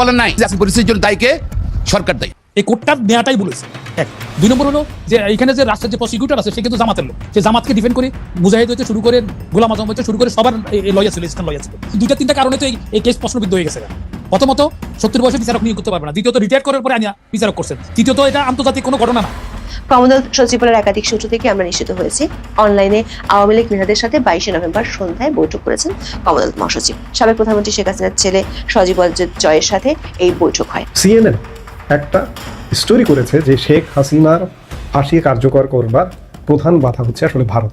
বলেন নাই পরিস্থিতির জন্য দায়ীকে সরকার দায়ী। এই কোর্টটা নেওয়াটাই বলেছে। এক। দুই নম্বর হলো যে এখানে যে রাষ্ট্রের যে প্রসিকিউটর আছে, সে কিন্তু জামাতের লোক। সে জামাতকে ডিফেন্ড করে মুজাহিদ শুরু করে, গোলাম আজম শুরু করে, সবার লয়া ছিল, ইসলাম লয়া ছিল। দুইটা তিনটা কারণে তো এই কেস প্রশ্নবিদ্ধ হয়ে গেছে। প্রথমত, সত্তর বয়সে বিচারক নিয়োগ করতে পারবে না। দ্বিতীয়ত রিটায়ার করার পরে আনিয়া বিচারক করছেন। তৃতীয়ত, এটা আন্তর্জাতিক কোনো ঘটনা না। কমনওয়েলথ সচিবালয়ের একাধিক সূত্র থেকে আমরা নিশ্চিত হয়েছি, অনলাইনে আওয়ামী লীগ নেতাদের সাথে বাইশে নভেম্বর সন্ধ্যায় বৈঠক করেছেন কমনওয়েলথ মহাসচিব। সাবেক প্রধানমন্ত্রী শেখ হাসিনার ছেলে সজীব জয়ের সাথে এই বৈঠক হয়। সিএনএন একটা স্টোরি করেছে যে শেখ হাসিনার ফাঁসি কার্যকর করবার প্রধান বাধা হচ্ছে আসলে ভারত।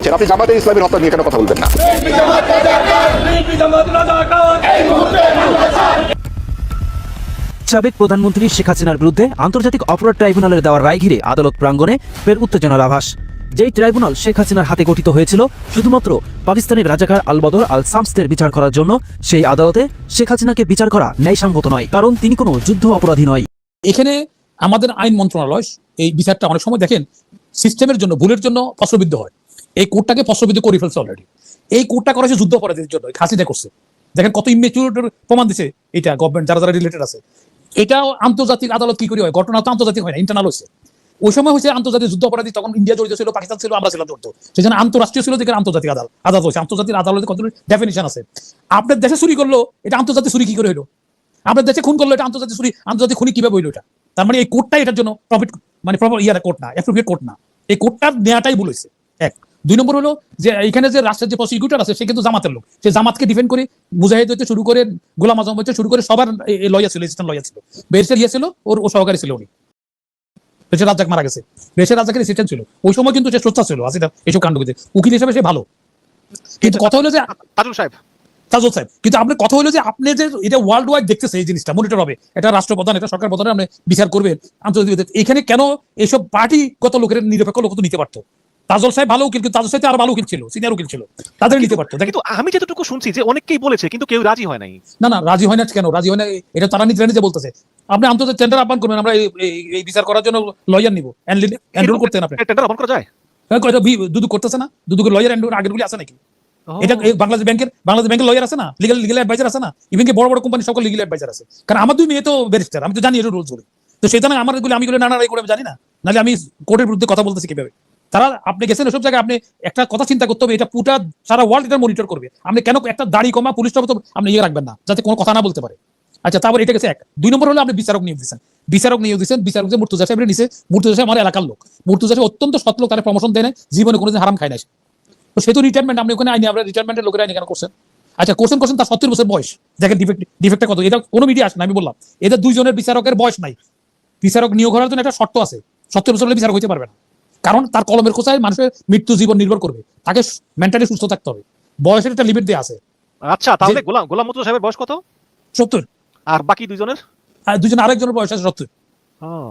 আপনি জামাতে ইসলামের হত্যা নিয়ে কেন কথা বলবেন না? সাবেক প্রধানমন্ত্রী শেখ হাসিনার বিরুদ্ধে আন্তর্জাতিক অপরাধ ট্রাইব্যুনালের দেওয়া রায় ঘিরে আদালত প্রাঙ্গণে ফের উত্তেজনার আভাস যেই ট্রাইব্যুনাল শেখ হাসিনার হাতে গঠিত হয়েছিল শুধুমাত্র পাকিস্তানের রাজাকার আল বদর আল সামস্তের বিচার করার জন্য সেই আদালতে শেখ হাসিনাকে বিচার করা ন্যায়সঙ্গত নয় কারণ তিনি কোনো যুদ্ধ অপরাধী নয়। এখানে আমাদের আইন মন্ত্রণালয় এই বিচারটা অনেক সময় দেখেন সিস্টেমের জন্য ভুলের জন্য প্রশ্নবিদ্ধ হয়। এই কোর্টটাকে প্রশ্নবিদ্ধ করে ফেলছে অলরেডি এই কোর্টটা করেছে যুদ্ধ অপরাধীদের জন্য খাসিটা করছে। দেখেন কত ইমেচুর প্রমাণ দিছে এটা গভর্নমেন্ট যারা যারা রিলেটেড আছে। এটাও আন্তর্জাতিক আদালত কি করে হয়? ঘটনা তো আন্তর্জাতিক হয় না ইন্টারনাল হয়েছে। ওই সময় হচ্ছে আন্তর্জাতিক যুদ্ধ অপরাধী, তখন ইন্ডিয়া জড়িত ছিল, পাকিস্তান ছিল, আমরা ছিলাম জড়িত। সেই জন্য আন্তরাষ্ট্রীয় ছিল যেখানে আন্তর্জাতিক আদালত আদালত হয়েছে। আন্তর্জাতিক আদালতে কত ডেফিনেশন আছে? আপনার দেশে চুরি করল, এটা আন্তর্জাতিক চুরি কি করে হলো? আপনার দেশে খুন করল, এটা আন্তর্জাতিক চুরি আন্তর্জাতিক খুনি কীভাবে হইল এটা? তার মানে এই কোর্টটাই এটার জন্য প্রফিট মানে ইয়ার কোর্ট না অ্যাপ্রোপ্রিয়েট কোর্ট না। এই কোর্টটা নেওয়াটাই হয়েছে। এক। দুই নম্বর হলো যে এখানে যে রাষ্ট্রের যে প্রসিকিউটর আছে সে কিন্তু জামাতের লোক। সে জামাতকে ডিফেন্ড করে মুজাহিদ হইতে শুরু করে গোলাম আজম হইতে শুরু করে সবার লয়া ছিল ইসলাম লয়া ছিল। বেরসের ইয়ে ছিল ওর ও সহকারী ছিল উনি। বেশি রাজ্জাক মারা গেছে। বেশি রাজ্জাকের অ্যাসিস্ট্যান্ট ছিল। ওই সময় কিন্তু সে সোচ্চা ছিল আসিদা এইসব কাণ্ড করতে উকিল হিসেবে সে ভালো। কিন্তু কথা হলো যে তাজুল সাহেব। তাজল সাহেব কিন্তু আপনার কথা হলো যে আপনি যে এটা ওয়ার্ল্ড ওয়াইড দেখতেছে এই জিনিসটা মনিটর হবে। এটা রাষ্ট্রপ্রধান এটা সরকার প্রধান আপনি বিচার করবেন। আন্তর্জাতিক এখানে কেন এইসব পার্টিগত লোকের নিরপেক্ষ লোক তো নিতে পারতো? তাজল সাহেব ভালো উকিল কিন্তু তাজল সাহেব আর ভালো উকিল ছিল সিনিয়র উকিল ছিল। তাদের নিতে পারতো কিন্তু আমি যতটুকু শুনছি যে অনেককেই বলেছে কিন্তু কেউ রাজি হয় নাই। না না রাজি হয় না কেন? রাজি হয় না এটা তারা নিজে নিজে বলতেছে। আপনি আন্তর্জাতিক টেন্ডার আহ্বান করবেন আমরা এই- বিচার করার জন্য লয়ার নিব। এনরোল করতেন আপনি টেন্ডার অন করা যায়? হ্যাঁ, দুদু করতেছে না? দুদুকে লয়ার এনরোল আগের গুলি আছে নাকি? এটা বাংলাদেশ ব্যাংকের বাংলাদেশ ব্যাংকের লয়ার আছে না? লিগাল লিগাল অ্যাডভাইজার আছে না? ইভেন কি বড় বড় কোম্পানি সকল লিগাল অ্যাডভাইজার আছে। কারণ আমার দুই মেয়ে তো ব্যারিস্টার আমি তো জানি এটা রুলস বলে তো সেটা না আমার এগুলো আমি এগুলো নানা করে জানি না। নাহলে আমি কোর্টের বিরুদ্ধে কথা বলতেছি কীভাবে? তারা, আপনি গেছেন এসব জায়গায়, আপনি একটা কথা চিন্তা করতে হবে, এটা পুটা সারা ওয়ার্ল্ড এটা মনিটর করবে। আপনি কেন একটা দাড়ি কমা পুলিশ তো আপনি ইয়ে রাখবেন না, যাতে কোনো কথা না বলতে পারে। আচ্ছা তারপর এটা গেছে এক। দুই নম্বর হলো আপনি বিচারক নিয়োগ দিচ্ছেন বিচারক নিয়োগ দিচ্ছেন বিচারক যে মুর্তুজা সাহেবের নিচে মুর্তুজা সাহেব আমার এলাকার লোক। মুর্তুজা সাহেব অত্যন্ত সৎ লোক, তারা প্রমোশন দেয় না জীবনে কোনোদিন হারাম খায় না তো সে তো রিটায়ারমেন্ট আপনি ওখানে আইনি আমরা রিটায়ারমেন্টের লোকের আইনি কেন করছেন? আচ্ছা কোশ্চেন করছেন, তার সত্তর বছর বয়স। দেখেন ডিফেক্ট ডিফেক্টটা কত? এটা কোনো মিডিয়া আসে না, আমি বললাম। এদের দুইজনের বিচারকের বয়স নাই। বিচারক নিয়োগ করার জন্য একটা শর্ত আছে। সত্তর বছর হলে বিচারক হইতে পারবে না। কারণ তার কলমের কোথায় মানুষের মৃত্যু জীবন নির্ভর করবে। তাকে মেন্টালি সুস্থ থাকতে হবে। বয়সের একটা লিমিট দেওয়া আছে। আচ্ছা তাহলে গোলাম গোলাম মতো সাহেবের বয়স কত? সত্তর। আর বাকি দুইজনের? আর দুজন আরেকজনের বয়স আছে সত্তর।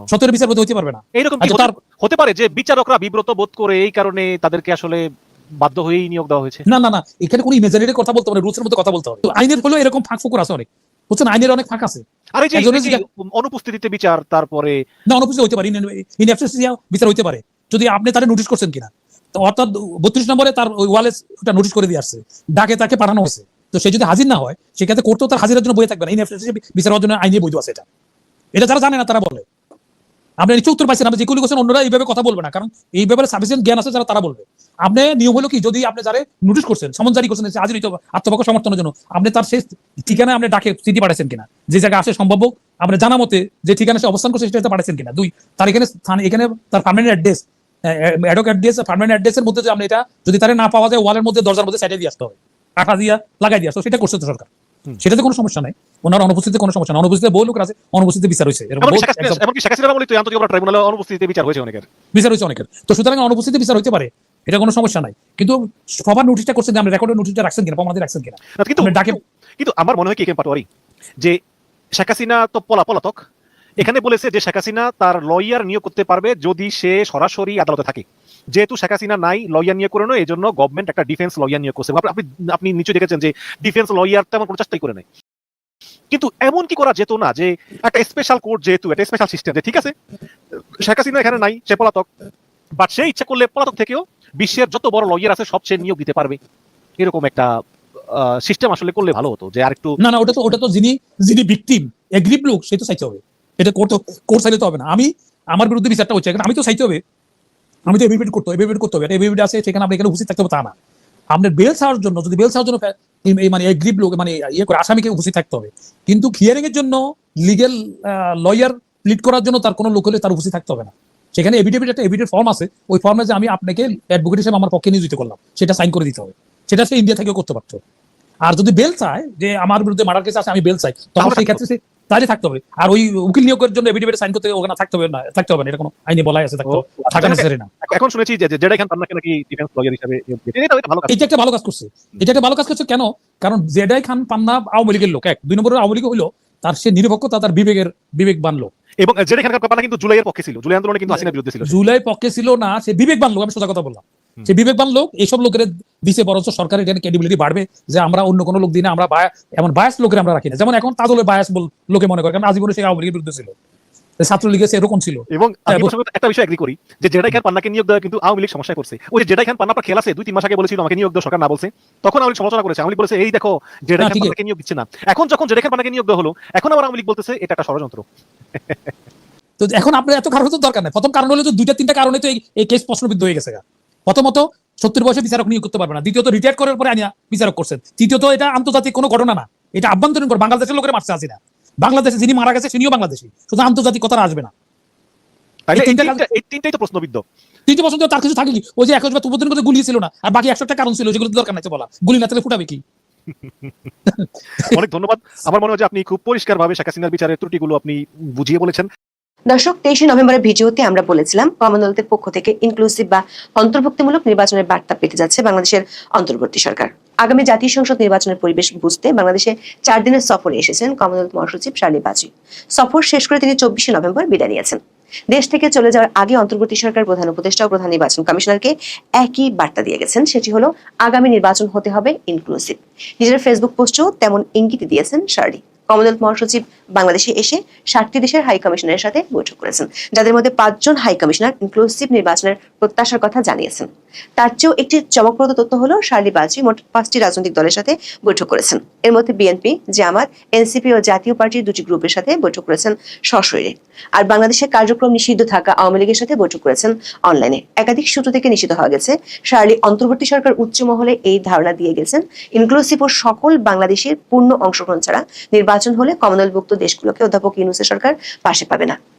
সত্তরের বিচারপতি হইতে পারবে না। এইরকম আচ্ছা, হতে- হতে পারে যে বিচারকরা বিব্রত বোধ করে এই কারণে তাদেরকে আসলে বাধ্য হয়েই নিয়োগ দেওয়া হয়েছে? না না না। এখানে কোনো ইমেজিনারি কথা বলতে হবে রুলসের মধ্যে কথা বলতে হবে। আইনের হলেও এরকম ফাঁক ফুকুর আছে অনেক। বুঝছেন আইনের অনেক ফাঁক আছে। আর এই যে অনুপস্থিতিতে বিচার তারপরে না অনুপস্থিত হতে পারে। ইন বিচার হতে পারে। যদি আপনি তারা নোটিশ করছেন কিনা। অর্থাৎ বত্রিশ নম্বরে তার ওই ওয়ালে নোটিশ করে দিয়ে আসছে। ডাকে তাকে পাঠানো হয়েছে। তো সে যদি হাজির না হয়, সেক্ষেত্রে কোর্ট তো তার হাজিরের জন্য বই থাকবে না। ইন অ্যাবসেন্সিয়া বিচার হওয়ার জন্য আইনে বৈধ আছে এটা। এটা যারা জানে না, তারা বলে। আপনি নিশ্চয় উত্তর পাইছেন। আপনি যেগুলো করছেন অন্যরা এইভাবে কথা বলবে না। কারণ এই ব্যাপারে সাফিসিয়েন্ট জ্ঞান আছে যারা তারা বলবে। আপনি নিয়ম হলো কি, যদি আপনি যারা নোটিশ করছেন সমন জারি করছেন হাজির হইতে আত্মপক্ষ সমর্থনের জন্য। আপনি তার শেষ ঠিকানায় আপনি ডাকে চিঠি পাঠাইছেন কিনা? যে জায়গায় আসে সম্ভব হোক আপনার জানা মতে যে ঠিকানা সে অবস্থান করছে, সেটা পাঠাইছেন কিনা? দুই, তার এখানে এখানে তার পার্মানেন্ট অ্যাড্রেস অ্যাডক অ্যাড্রেস পার্মানেন্ট অ্যাড্রেসের মধ্যে যে আপনি এটা যদি তারা না পাওয়া যায় ওয়ালের মধ্যে দরজার মধ্যে সাইডে দিয়ে আসতে হবে। আঠা দিয়া লাগাই দিয়ে আসতে সেটা করছে তো সরকার। সেটাতে কোনো সমস্যা নাই। ওনার অনুপস্থিতিতে কোনো সমস্যা না অনুপস্থিতিতে বহু লোক আছে অনুপস্থিতিতে বিচার হয়েছে। অনুপস্থিতিতে বিচার হয়েছে অনেকের। বিচার হয়েছে অনেকের। তো সুতরাং অনুপস্থিতি বিচার হইতে পারে। এটা কোনো সমস্যা নাই। কিন্তু সবার নোটিশটা করছেন যে আমরা রেকর্ডের নোটিশটা রাখছেন কিনা প্রমাণে রাখছেন কিনা? কিন্তু ডাকে কিন্তু আমার মনে হয় কি পাটোয়ারি যে শেখ হাসিনা তো পলা পলাতক এখানে বলেছে যে শেখ হাসিনা তার লয়ার নিয়োগ করতে পারবে যদি সে সরাসরি আদালতে থাকে। যেহেতু শেখ হাসিনা নাই, লয়ার নিয়োগ করে নয় এই জন্য গভর্নমেন্ট একটা ডিফেন্স লয়ার নিয়োগ করছে। আপনি আপনি নিচে দেখেছেন যে ডিফেন্স লয়ার তেমন কোনো চেষ্টাই করে নাই। কিন্তু এমন কি করা যেত না যে একটা স্পেশাল কোর্ট যেহেতু, একটা স্পেশাল সিস্টেম যে, ঠিক আছে? শেখ হাসিনা এখানে নাই, সে পলাতক। বাট সে ইচ্ছা করলে পলাতক থেকেও বিশ্বের যত বড় লয়ার আছে, সব সে নিয়োগ দিতে পারবে। এরকম একটা সিস্টেম আসলে করলে ভালো হতো। যে আর একটু না না, ওটা তো ওটা তো যিনি যিনি ভিকটিম এগ্রিপ লোক, সে তো চাইতে হবে। এটা কোর্ট কোর্ট চাইলে তো হবে না। আমি আমার বিরুদ্ধে বিচারটা হচ্ছে। আমি তো চাইতে হবে। আমি তো এভিডেভিট করতে হবে এভিডেভিট করতে হবে। এটা এভিডেভিট আছে সেখানে আপনি এখানে উপস্থিত থাকতে হবে তা না। আপনার বেল চাওয়ার জন্য যদি বেল চাওয়ার জন্য মানে এগ্রিপ লোক মানে ইয়ে করে আসামিকে উপস্থিত থাকতে হবে। কিন্তু হিয়ারিং এর জন্য লিগেল লয়ার লিড করার জন্য তার কোনো লোক হলে তার উপস্থিত থাকতে হবে না। সেখানে এভিডেভিট একটা এভিডেভিট ফর্ম আছে। ওই ফর্মে যে আমি আপনাকে অ্যাডভোকেট হিসেবে আমার পক্ষে নিয়োজিত করলাম সেটা সাইন করে দিতে হবে। সেটা সে ইন্ডিয়া থেকেও করতে পারতো। আর যদি বেল চায় যে আমার বিরুদ্ধে মার্ডার কেস আছে আমি বেল চাই। তখন সেই ক্ষেত্রে তাহলে থাকতে হবে। আর ওই উকিল নিয়োগের জন্য এভিডেভিট সাইন করতে ওখানে থাকতে হবে না থাকতে হবে না এটা কোনো আইনে বলাই আছে থাকতে থাকা আচ্ছা, নেসেসারি না। এখন শুনেছি যে জেডা খান পান্নাকে নাকি ডিফেন্স লয়ার হিসেবে এটা একটা ভালো কাজ। করছে। এটা একটা ভালো কাজ করছে কেন? কারণ জেডাই খান পান্না আওয়ামী লীগের লোক এক। দুই নম্বরের আওয়ামী লীগ হইল তার সে নিরপেক্ষতা তার বিবেকের বিবেক বানলো এবং জেডা খান পান্না কিন্তু জুলাইয়ের পক্ষে ছিল। জুলাই আন্দোলনে কিন্তু হাসিনার বিরুদ্ধে ছিল। জুলাই পক্ষে ছিল না সে বিবেক বানলো আমি সোজা কথা বললাম। সে বিবেকবান লোক এইসব লোকের দিছে বরঞ্চ সরকারের এখানে ক্রেডিবিলিটি বাড়বে যে আমরা অন্য কোনো লোক দিনে আমরা এমন বায়াস লোকের আমরা রাখি না। যেমন এখন তাজলের বায়াস বল লোকে মনে করে কারণ আজীবনে সে আওয়ামী লীগের বিরুদ্ধে ছিল। ছাত্রলীগের এরকম ছিল। এবং হ্যাঁ, একটা বিষয় এগ্রি করি যে জেডাই খান পান্নাকে নিয়োগ দেওয়া কিন্তু আওয়ামী লীগ পড়ছে। ওই যে জেডাই খান পান্না আপনার খেলা আছে? দুই তিন মাস আগে বলেছিল আমাকে নিয়োগ দেওয়া সরকার না বলছে। তখন আওয়ামী লীগ সমালোচনা করেছে। আওয়ামী লীগ বলেছে এই দেখো জেডাই খান। পান্নাকে নিয়োগ দিচ্ছে না। এখন যখন জেডাই খান পান্নাকে নিয়োগ দেওয়া হলো এখন আবার আওয়ামী লীগ বলতেছে এটা একটা ষড়যন্ত্র। তো এখন আপনার এত কারণ তো দরকার নেই। প্রথম কারণ হলো যে দুইটা তিনটা কারণে তো এই- কেস প্রশ্নবিদ্ধ হয়ে গেছে। প্রথমত সত্তর বয়সে বিচারক নিয়োগ করতে পারবে না। দ্বিতীয়ত রিটায়ার করার পরে আনিয়া বিচারক করছেন। তৃতীয়ত এটা আন্তর্জাতিক কোনো ঘটনা না। এটা আভ্যন্তরীণ ঘটনা। বাংলাদেশের লোকের মারছে আসি না বাংলাদেশে যিনি মারা গেছে তিনিও বাংলাদেশি। শুধু আন্তর্জাতিক কথা আসবে না। তাহলে এই এই তিনটা তিনটা- এই তিনটাই তো প্রশ্নবিদ্ধ। তৃতীয় পছন্দ তার কিছু থাকে কি ওই যে একশো তুবদিন করে গুলি ছিল না আর বাকি একশো একটা কারণ ছিল যেগুলো দরকার নাই বলা। গুলি না তাহলে ফুটাবে কি? অনেক ধন্যবাদ। আমার মনে হয় যে আপনি খুব পরিষ্কার ভাবে শেখ হাসিনার বিচারের ত্রুটিগুলো আপনি বুঝিয়ে বলেছেন। দর্শক, তেইশে নভেম্বরের ভিডিওতে আমরা বলেছিলাম, কমনওয়েলথের পক্ষ থেকে ইনক্লুসিভ বা অন্তর্ভুক্তিমূলক নির্বাচনের বার্তা পেতে যাচ্ছে বাংলাদেশের অন্তর্বর্তী সরকার। আগামী জাতীয় সংসদ নির্বাচনের পরিবেশ বুঝতে বাংলাদেশে চার দিনের সফরে এসেছেন কমনওয়েলথ মহাসচিব শার্লি বাজি। সফর শেষ করে তিনি চব্বিশে নভেম্বর বিদায় নিয়েছেন। দেশ থেকে চলে যাওয়ার আগে অন্তর্বর্তী সরকার প্রধান উপদেষ্টা ও প্রধান নির্বাচন কমিশনারকে একই বার্তা দিয়ে গেছেন, সেটি হলো, আগামী নির্বাচন হতে হবে ইনক্লুসিভ নিজের ফেসবুক পোস্টেও তেমন ইঙ্গিত দিয়েছেন শার্লি কমনওয়েলথ মহাসচিব বাংলাদেশে এসে ষাটটি দেশের হাই কমিশনারের সাথে বৈঠক করেছেন, যাদের মধ্যে পাঁচজন হাই কমিশনার ইনক্লুসিভ নির্বাচনের প্রত্যাশার কথা জানিয়েছেন। তার চেয়েও একটি চমকপ্রদ তথ্য হলো, শার্লি বাজি মোট পাঁচটি রাজনৈতিক দলের সাথে বৈঠক করেছেন। এর মধ্যে বিএনপি জামাত এনসিপি ও জাতীয় পার্টির দুটি গ্রুপের সাথে বৈঠক করেছেন সশরীরে। আর বাংলাদেশের কার্যক্রম নিষিদ্ধ থাকা আওয়ামী লীগের সাথে বৈঠক করেছেন অনলাইনে। একাধিক সূত্র থেকে নিষিদ্ধ হওয়া গেছে, শার্লি অন্তর্বর্তী সরকার উচ্চ মহলে এই ধারণা দিয়ে গেছেন ইনক্লুসিভ ও সকল বাংলাদেশের পূর্ণ অংশগ্রহণ ছাড়া নির্বাচন হলে কমনওয়েলভুক্ত দেশগুলোকে অধ্যাপক ইউনুসের সরকার পাশে পাবে না।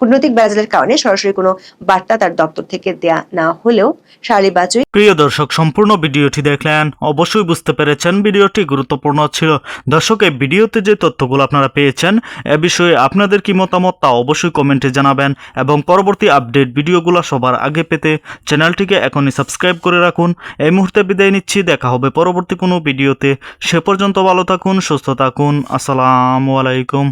কূটনৈতিক ব্যারাজের কারণে সরাসরি কোনো বার্তা তার দপ্তর থেকে দেয়া না হলেও শার্লি বাজুই প্রিয় দর্শক, সম্পূর্ণ ভিডিওটি দেখলেন। অবশ্যই বুঝতে পেরেছেন ভিডিওটি গুরুত্বপূর্ণ ছিল। দর্শক, এই ভিডিওতে যে তথ্যগুলো আপনারা পেয়েছেন, এ বিষয়ে আপনাদের কি মতামত তা অবশ্যই কমেন্টে জানাবেন এবং পরবর্তী আপডেট ভিডিওগুলো সবার আগে পেতে চ্যানেলটিকে এখনই সাবস্ক্রাইব করে রাখুন। এই মুহূর্তে বিদায় নিচ্ছি। দেখা হবে পরবর্তী কোনো ভিডিওতে। সে পর্যন্ত ভালো থাকুন, সুস্থ থাকুন। আসসালামু আলাইকুম।